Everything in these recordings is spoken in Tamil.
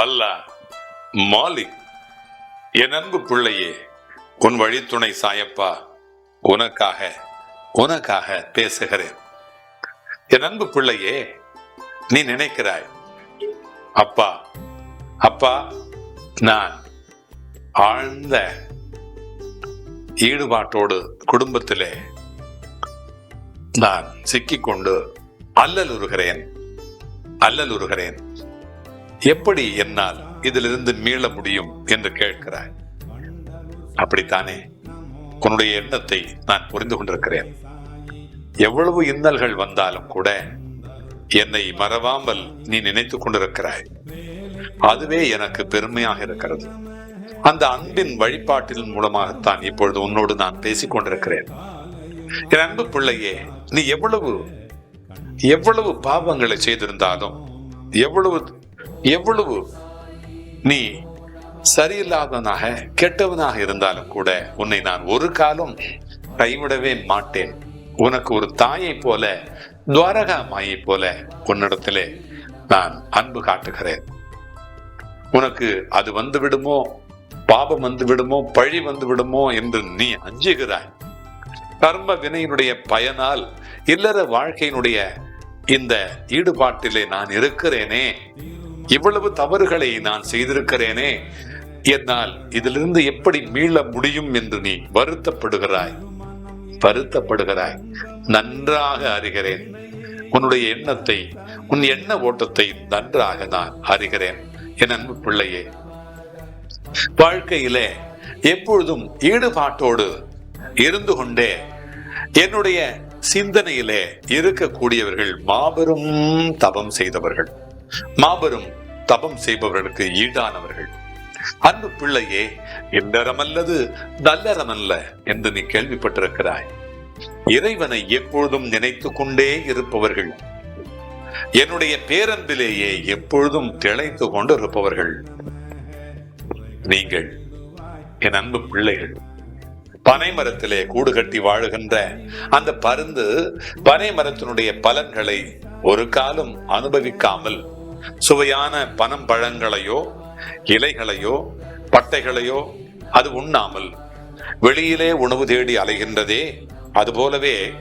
அல்லாஹ் மாலிக் என் அன்பு பிள்ளையே உன் வழித்துணை சாயப்பா உனக்காக உனக்காக பேசுகிறேன். என் அன்பு பிள்ளையே நீ நினைக்கிறாய் அப்பா அப்பா நான் ஆழ்ந்த ஈடுபாட்டோடு குடும்பத்திலே நான் சிக்கிக்கொண்டு அல்லலுறுகிறேன் அல்லலுறுகிறேன். எப்படி என்னால் இதிலிருந்து மீள முடியும் என்று கேட்கிறாய்? அப்படித்தானே? உன்னுடைய எண்ணத்தை நான் புரிந்து கொண்டிருக்கிறேன். எவ்வளவு இன்னல்கள் வந்தாலும் கூட என்னை மறவாமல் நீ நினைத்துக் கொண்டிருக்கிறாய். அதுவே எனக்கு பெருமையாக இருக்கிறது. அந்த அன்பின் வழிபாட்டின் மூலமாகத்தான் இப்பொழுது உன்னோடு நான் பேசிக் கொண்டிருக்கிறேன். என் அன்பு பிள்ளையே நீ எவ்வளவு எவ்வளவு பாவங்களை செய்திருந்தாலும் எவ்வளவு எவ்வளவு நீ சரியில்லாதவனாக கெட்டவனாக இருந்தாலும் கூட உன்னை நான் ஒரு காலம் கைவிடவே மாட்டேன். உனக்கு ஒரு தாயை போல துவாரகா மாயை போல உன்னிடத்திலே நான் அன்பு காட்டுகிறேன். உனக்கு அது வந்து விடுமோ பாபம் வந்து விடுமோ பழி வந்து விடுமோ என்று நீ அஞ்சுகிறாய். கர்ம வினையினுடைய பயனால் இல்லற வாழ்க்கையினுடைய இந்த ஈடுபாட்டிலே நான் இருக்கிறேனே. இவ்வளவு தவறுகளை நான் செய்திருக்கிறேனே. என்னால் இதிலிருந்து எப்படி மீள முடியும் என்று நீ வருத்தப்படுகிறாய்? வருத்தப்படுகிறாய். நன்றாக அறிகிறேன். உன்னுடைய எண்ணத்தை உன் எண்ண ஓட்டத்தை நன்றாக நான் அறிகிறேன். என் அன்பு பிள்ளையே வாழ்க்கையிலே எப்பொழுதும் ஈடுபாட்டோடு இருந்து கொண்டே என்னுடைய சிந்தனையிலே இருக்கக்கூடியவர்கள் மாபெரும் தபம் செய்தவர்கள். மாபெரும் தபம் செய்பவர்களுக்கு ஈடானவர்கள். அன்பு பிள்ளையே எந்தரமல்லது நல்லறமல்ல என்று நீ கேள்விப்பட்டிருக்கிறாய். இறைவனை எப்பொழுதும் நினைத்துக் கொண்டே இருப்பவர்கள். என்னுடைய பேரன்பிலேயே எப்பொழுதும் திளைத்து கொண்டு இருப்பவர்கள். நீங்கள் என் அன்பு பிள்ளைகள் பனை மரத்திலே கூடு கட்டி வாழுகின்ற அந்த பருந்து பனை மரத்தினுடைய பலன்களை ஒரு காலம் அனுபவிக்காமல் சுவையான பனம் பழங்களையோ இலைகளையோ பட்டைகளையோ அது உண்ணாமல் வெளியிலே உணவு தேடி அலைகின்றதே அதுபோலவே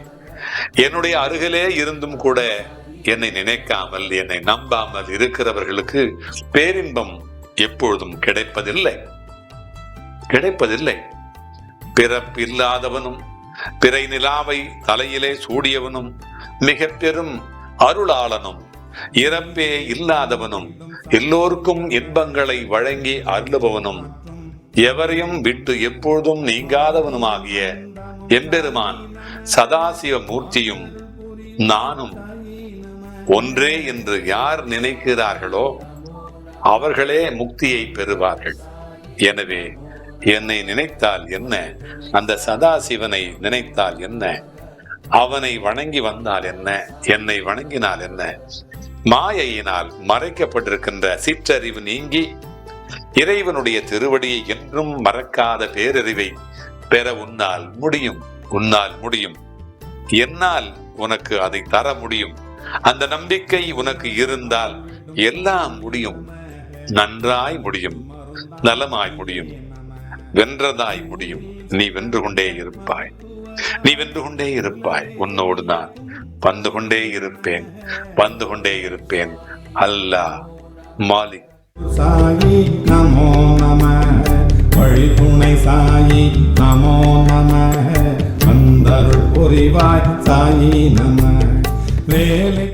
என்னுடைய அருகிலே இருந்தும் கூட என்னை நினைக்காமல் என்னை நம்பாமல் இருக்கிறவர்களுக்கு பேரின்பம் எப்பொழுதும் கிடைப்பதில்லை. கிடைப்பதில்லை. பிறப்பில்லாதவனும் பிறை நிலாவை தலையிலே சூடியவனும் மிக பெரும் அருளாளனும் இறப்பே இல்லாதவனும் எல்லோருக்கும் இன்பங்களை வழங்கி அருளுபவனும் எவரையும் விட்டு எப்பொழுதும் நீங்காதவனுமாகிய எம்பெருமான் சதாசிவ மூர்த்தியும் நானும் ஒன்றே என்று யார் நினைக்கிறார்களோ அவர்களே முக்தியை பெறுவார்கள். எனவே என்னை நினைத்தால் என்ன? அந்த சதாசிவனை நினைத்தால் என்ன? அவனை வணங்கி வந்தால் என்ன? என்னை வணங்கினால் என்ன? மாயையினால் மறைக்கப்பட்டிருக்கின்ற சிற்றறிவு நீங்கி இறைவனுடைய திருவடியை என்றும் மறக்காத பேரறிவை பெற உன்னால் முடியும் உன்னால் முடியும். என்னால் உனக்கு அதை தர முடியும். அந்த நம்பிக்கை உனக்கு இருந்தால் எல்லாம் முடியும். நன்றாய் முடியும். நலமாய் முடியும். வென்றதாய் முடியும். நீ வென்று கொண்டே இருப்பாய். நீ வென்று கொண்டே இருப்பாய். உன்னோடு நான் வந்து கொண்டே இருப்பேன் வந்து கொண்டே இருப்பேன். அல்லா மாலிக். சாயி நமோ நம வழி துணை சாயி நமோ நம வந்தருள் புரிவாய் சாயி நம. வேலை